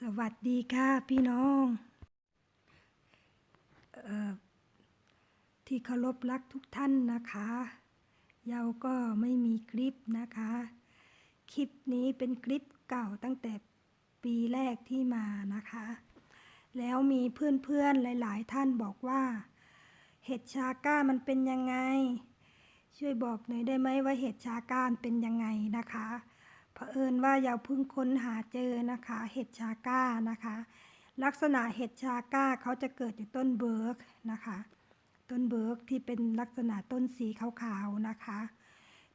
สวัสดีค่ะพี่น้องออที่เคารพรักทุกท่านนะคะเยาก็ไม่มีคลิปนะคะ คลิปนี้เป็นคลิปเก่าตั้งแต่ปีแรกที่มานะคะ แล้วมีเพื่อนๆหลาย ๆ ท่านบอกว่า เห็ดชาก้ามันเป็นยังไง ช่วยบอกหน่อยได้ไหมว่าเห็ดชาก้านเป็นยังไงนะคะ เผอิญว่าเราเพิ่งค้นหาเจอนะคะ เห็ดชาก้านะคะ ลักษณะเห็ดชาก้าเขาจะเกิดอยู่ต้นเบิร์กนะคะ ต้นเบิร์กที่เป็นลักษณะต้นสีขาวๆนะคะ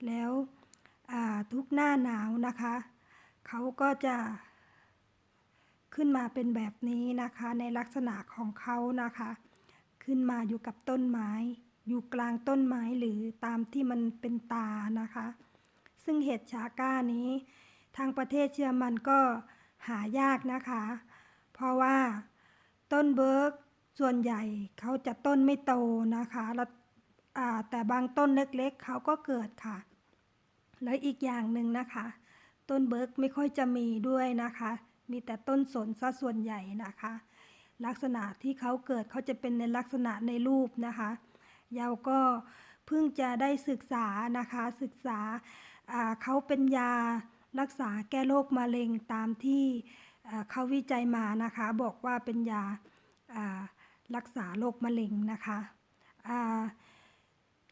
แล้วทุกหน้าหนาวนะคะเขาก็จะขึ้นมาเป็นแบบนี้นะคะ ในลักษณะของเขานะคะ ขึ้นมาอยู่กับต้นไม้ อยู่กลางต้นไม้หรือตามที่มันเป็นตานะคะ ซึ่งเห็ดชาก้านี้ ทางประเทศเยอรมันก็หายากนะคะ เพราะว่าต้นเบิร์กส่วนใหญ่เขาจะต้นไม่โตนะคะแล้วแต่บางต้นเล็กๆ เขาก็เกิดค่ะ แล้วอีกอย่างหนึ่งนะคะ ต้นเบิร์กไม่ค่อยจะมีด้วยนะคะ มีแต่ต้นสนซะส่วนใหญ่นะคะ ลักษณะที่เขาเกิดเขาจะเป็นในลักษณะในรูปนะคะเยาก็เพิ่งจะได้ศึกษานะคะศึกษา เขาเป็นยารักษาแก้โรคมะเร็งตามที่เขาวิจัยมานะคะ บอกว่าเป็นยารักษาโรคมะเร็งนะคะ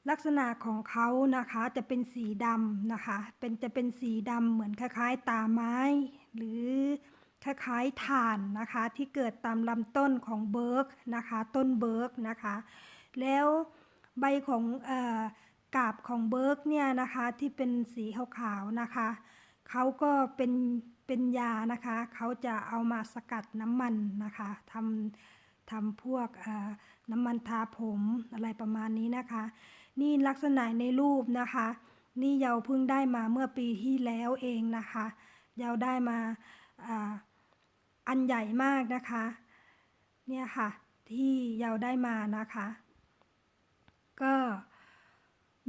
ลักษณะของเขานะคะจะเป็นสีดำนะคะเป็นจะเป็นสีดำเหมือนคล้ายๆ ตาไม้ หรือคล้ายๆถ่านนะคะที่เกิดตามลำต้นของเบิร์กนะคะต้นเบิร์กนะคะแล้วใบของอ กาบของเบิร์กเนี่ยนะคะที่เป็นสีขาวๆนะคะเขาก็เป็นเป็นยานะคะเขาจะเอามาสกัดน้ำมันนะคะทำทำพวกน้ำมันทาผมอะไรประมาณนี้นะคะ นี่ลักษณะในรูปนะคะ นี่เยาเพิ่งได้มาเมื่อปีที่แล้วเองนะคะเยาได้มาอ่าอันใหญ่มากนะคะ เนี่ยค่ะที่เยาได้มานะคะ ก็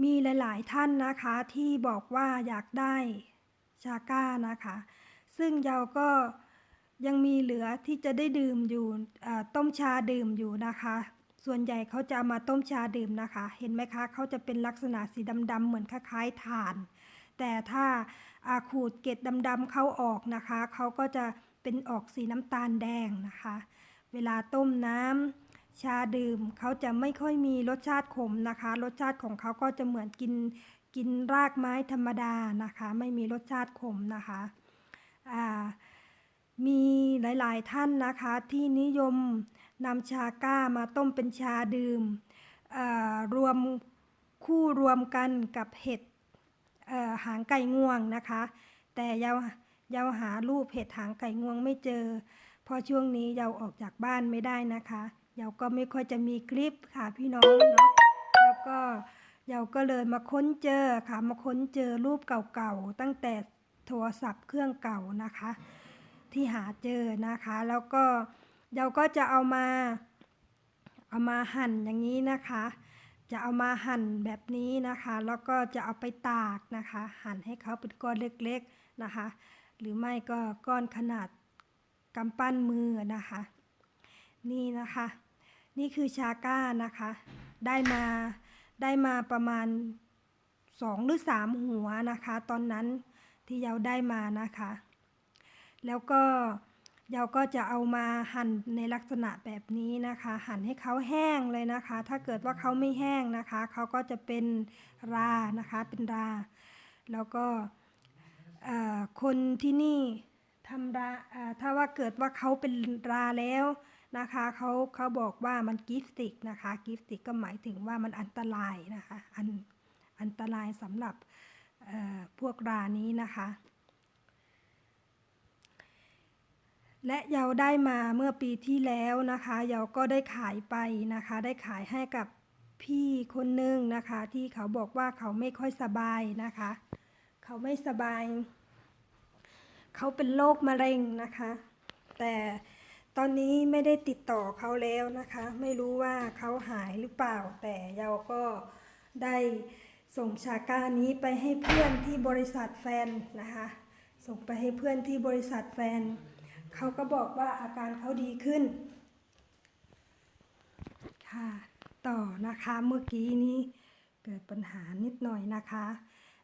มีหลาย ๆ ท่านนะคะที่บอกว่าอยากได้ชาก้านะคะ ซึ่งเยาก็ยังมีเหลือที่จะได้ดื่มอยู่ต้มชาดื่มอยู่นะคะ ส่วนใหญ่เขาจะามาต้มชาดื่มนะคะ เห็นไหมคะเขาจะเป็นลักษณะสีดำๆเหมือนคล้ายๆถ่าน แต่ถ้าอาขูดเกล็ดดำๆเข้าออกนะคะเขาก็จะเป็นออกสีน้ำตาลแดงนะคะ เวลาต้มน้ำ ชาดื่มเขาจะไม่ค่อยมีรสชาติขมนะคะ รสชาติของเขาก็จะเหมือนกินกินรากไม้ธรรมดานะคะ ไม่มีรสชาติขมนะคะอ่ามีหลาย ๆ ท่านนะคะที่นิยมนำชาก้ามาต้มเป็นชาดื่มรวมคู่รวมกันกับเห็ดหางไก่งวงนะคะ แต่เยาเยาหารูปเห็ดหางไก่งวงไม่เจอเพราะช่วงนี้เยาออกจากบ้านไม่ได้นะคะ ยาก็ไม่ค่อยจะมีคลิปค่ะพี่น้องเนาะแล้วก็เยาก็เลยมาค้นเจอค่ะมาค้นเจอรูปเก่าๆตั้งแต่โทรศัพท์เครื่องเก่านะคะ ที่หาเจอนะคะ แล้วก็เยาก็จะเอามา เอามาหั่นอย่างนี้นะคะ จะเอามาหั่นแบบนี้นะคะ แล้วก็จะเอาไปตากนะคะ หั่นให้เขาเป็นก้อนเล็กๆนะคะ หรือไม่ก็ก้อนขนาดกำปั้นมือนะคะ นี่นะคะ นี่คือชาก้านะคะ ได้มาได้มาประมาณสองหรือสามหัวนะคะ ตอนนั้นที่เราได้มานะคะ แล้วก็เราก็จะเอามาหั่นในลักษณะแบบนี้นะคะ หั่นให้เขาแห้งเลยนะคะ ถ้าเกิดว่าเขาไม่แห้งนะคะเขาก็จะเป็นรานะคะเป็นรา แล้วก็คนที่นี่ทำราถ้าว่าเกิดว่าเขาเป็นราแล้ว นะคะเขาเขาบอกว่ามันกิฟติกนะคะกิฟติกก็หมายถึงว่ามันอันตรายนะคะอันอันตรายสำหรับพวกรานี้นะคะ และเยาได้มาเมื่อปีที่แล้วนะคะเยาก็ได้ขายไปนะคะ ได้ขายให้กับพี่คนหนึ่งนะคะ ที่เขาบอกว่าเขาไม่ค่อยสบายนะคะ เขาไม่สบาย เขาเป็นโรคมะเร็งนะคะ แต่ ตอนนี้ไม่ได้ติดต่อเขาแล้วนะคะ ไม่รู้ว่าเขาหายหรือเปล่า แต่เยาก็ได้ส่งชาก้านี้ไปให้เพื่อนที่บริษัทแฟนนะคะ ส่งไปให้เพื่อนที่บริษัทแฟน เขาก็บอกว่าอาการเขาดีขึ้น ค่ะ ต่อนะคะเมื่อกี้นี้เกิดปัญหานิดหน่อยนะคะ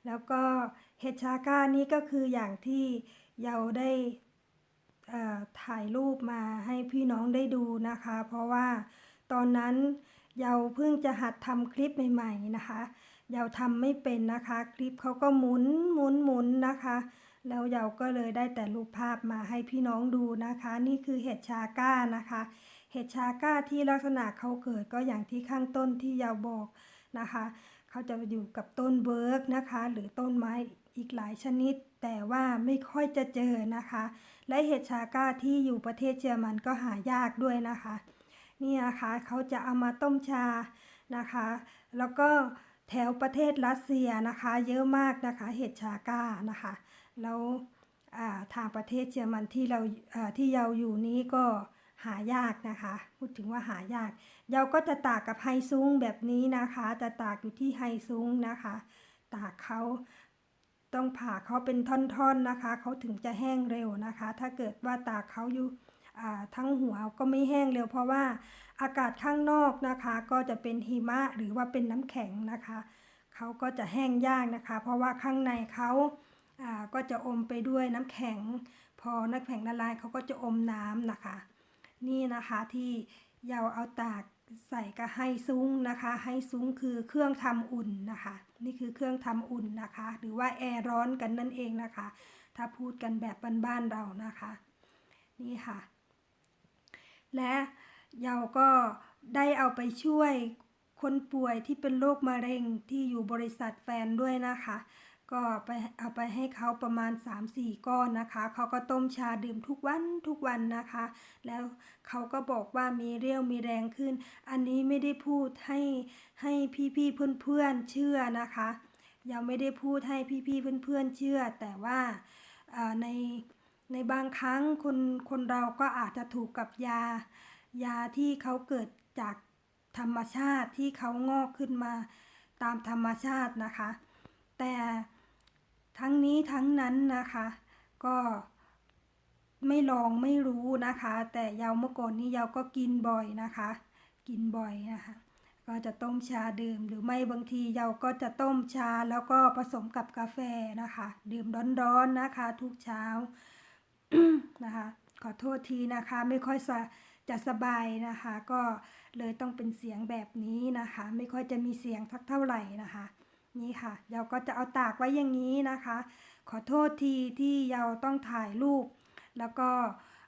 แล้วก็เห็ดชาก้านี้ก็คืออย่างที่เราได้ ถ่ายรูปมาให้พี่น้องได้ดูนะคะ เพราะว่าตอนนั้นเราเพิ่งจะหัดทำคลิปใหม่ ๆนะคะเราทำไม่เป็นนะคะ คลิปเขาก็หมุนหมุนหมุนนะคะ แล้วเราก็เลยได้แต่รูปภาพมาให้พี่น้องดูนะคะ นี่คือเห็ดชาก้านะคะ เห็ดชาก้าที่ลักษณะเขาเกิดก็อย่างที่ข้างต้นที่เยาบอกนะคะ เขาจะอยู่กับต้นเบิร์กนะคะ หรือต้นไม้ อีกหลายชนิด แต่ว่าไม่ค่อยจะเจอนะคะ และเห็ดชาก้าที่อยู่ประเทศเยอรมันก็หายากด้วยนะคะนี่นะคะเขาจะเอามาต้มชานะคะ แล้วก็แถวประเทศรัสเซียนะคะ เยอะมากนะคะเห็ดชาก้านะคะแล้วทางประเทศเยอรมันที่เราอ่าที่เราอยู่นี้ก็หายากนะคะ พูดถึงว่าหายาก เราก็จะตากกับไฮซุงแบบนี้นะคะ จะตากอยู่ที่ไฮซุงนะคะ ตากเขา ต้องผ่าเขาเป็นท่อนๆนะคะ เขาถึงจะแห้งเร็วนะคะ ถ้าเกิดว่าตากเขาอยู่ทั้งหัวก็ไม่แห้งเร็ว เพราะว่าอากาศข้างนอกนะคะ ก็จะเป็นหิมะหรือว่าเป็นน้ำแข็งนะคะเขาก็จะแห้งยากนะคะ เพราะว่าข้างในเขาก็จะอมไปด้วยน้ำแข็ง พอน้ำแข็งละลายเขาก็จะอมน้ำนะคะ นี่นะคะที่เราเอาตาก ใส่กระไฮซุ้งนะคะไฮซุ้งคือเครื่องทำอุ่นนะคะ นี่คือเครื่องทำอุ่นนะคะ หรือว่าแอร์ร้อนกันนั่นเองนะคะ ถ้าพูดกันแบบบ้านๆเรานะคะ นี่ค่ะ และเราก็ได้เอาไปช่วยคนป่วยที่เป็นโรคมะเร็งที่อยู่บริษัทแฟนด้วยนะคะ ก็ไปเอาไปให้เขาประมาณ 3-4 ก้อนนะคะ เขาก็ต้มชาดื่มทุกวันทุกวันนะคะ แล้วเขาก็บอกว่ามีเรี่ยวมีแรงขึ้น อันนี้ไม่ได้พูดให้ให้พี่ๆเพื่อนๆเชื่อนะคะ ยังไม่ได้พูดให้พี่ๆเพื่อนๆเชื่อ แต่ว่าในในบางครั้งคนคนเราก็อาจจะถูกกับยา ยาที่เขาเกิดจากธรรมชาติที่เขางอกขึ้นมาตามธรรมชาตินะคะ แต่ ทั้งนี้ทั้งนั้นนะคะ ก็ไม่ลองไม่รู้นะคะ แต่ยาวเมื่อก่อนนี้ยาวก็กินบ่อยนะคะ กินบ่อยนะคะ ก็จะต้มชาดื่มหรือไม่บางทีเราก็จะต้มชาแล้วก็ผสมกับกาแฟนะคะ ดื่มร้อนๆนะคะ ทุกเช้านะคะ ขอโทษทีนะคะ ไม่ค่อยสะจะสบายนะคะ ก็เลยต้องเป็นเสียงแบบนี้นะคะ ไม่ค่อยจะมีเสียงสักเท่าไหร่นะคะ นี่ค่ะเราก็จะเอาตากไว้อย่างนี้นะคะ ขอโทษทีที่เราต้องถ่ายรูป แล้วก็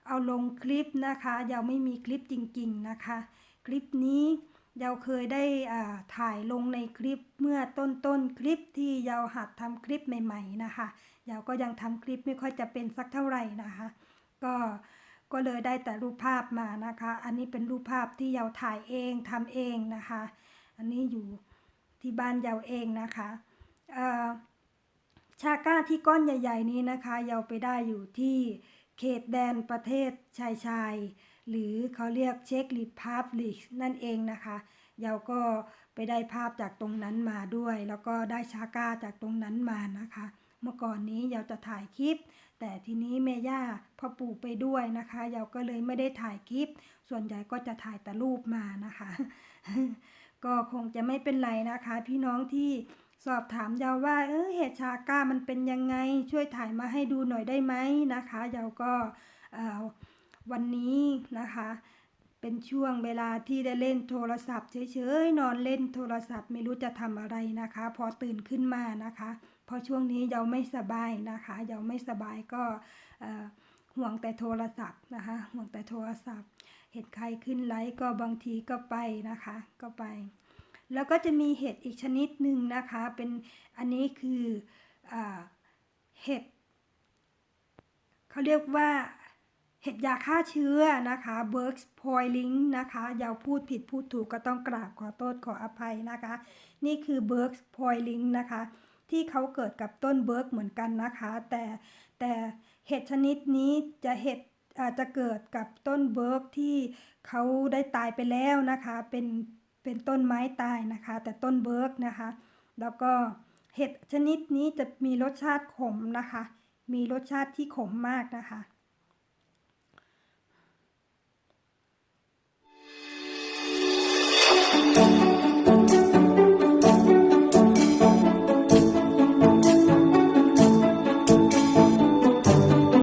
เอาลงคลิปนะคะเราไม่มีคลิปจริงๆนะคะ คลิปนี้เราเคยได้ถ่ายลงในคลิปเมื่อต้นต้นๆคลิปที่เราหัดทำคลิปใหม่ ๆนะคะเราก็ยังทำคลิปไม่ค่อยจะเป็นสักเท่าไหร่นะคะ ก็ก็เลยได้แต่รูปภาพมานะคะ อันนี้เป็นรูปภาพที่เราถ่ายเองทำเองนะคะ อันนี้อยู่ ที่บ้านเราเองนะคะชาก้าที่ก้อนใหญ่ ๆ นี้นะคะเราไปได้อยู่ที่เขตแดนประเทศชายชายหรือเขาเรียกเช็กริพับลิกนั่นเองนะคะเราก็ไปได้ภาพจากตรงนั้นมาด้วย แล้วก็ได้ชาก้าจากตรงนั้นมานะคะ เมื่อก่อนนี้เราจะถ่ายคลิป แต่ทีนี้แม่ย่าพ่อปู่ไปด้วยนะคะเราก็เลยไม่ได้ถ่ายคลิป ส่วนใหญ่ก็จะถ่ายแต่รูปมานะคะ ก็คงจะไม่เป็นไรนะคะ พี่น้องที่สอบถามเราวว่าเออเห็ดชาก้ามันเป็นยังไง ช่วยถ่ายมาให้ดูหน่อยได้ไหมนะคะเราก็วันนี้นะคะ เป็นช่วงเวลาที่ได้เล่นโทรศัพท์เฉยๆนอนเล่นโทรศัพท์ไม่รู้จะทำอะไรนะคะ พอตื่นขึ้นมานะคะพราะช่วงนี้เราไม่สบายนะคะเราไม่สบายก็เออ ห่วงแต่โทรศัพท์นะคะ ห่วงแต่โทรศัพท์ เห็นใครขึ้นไลฟ์ก็บางทีก็ไปนะคะ ก็ไป แล้วก็จะมีเห็ดอีกชนิดหนึ่งนะคะ เป็นอันนี้คืออเห็ดเขาเรียกว่าเห็ดยาฆ่าเชื้อนะคะ b u r g s p o i l i n g นะคะ อย่าพูดผิดพูดถูกก็ต้องกราบขอโทษขออภัยนะคะ นี่คือ b u r g s p o i l i n g นะคะ ที่เขาเกิดกับต้นเบิร์กเหมือนกันนะคะ แต่แต่ เห็ดชนิดนี้จะเห็ดอาจจะเกิดกับต้นเบิร์กที่เขาได้ตายไปแล้วนะคะ เป็นเป็นต้นไม้ตายนะคะ แต่ต้นเบิร์กนะคะ แล้วก็เห็ดชนิดนี้จะมีรสชาติขมนะคะ มีรสชาติที่ขมมากนะคะ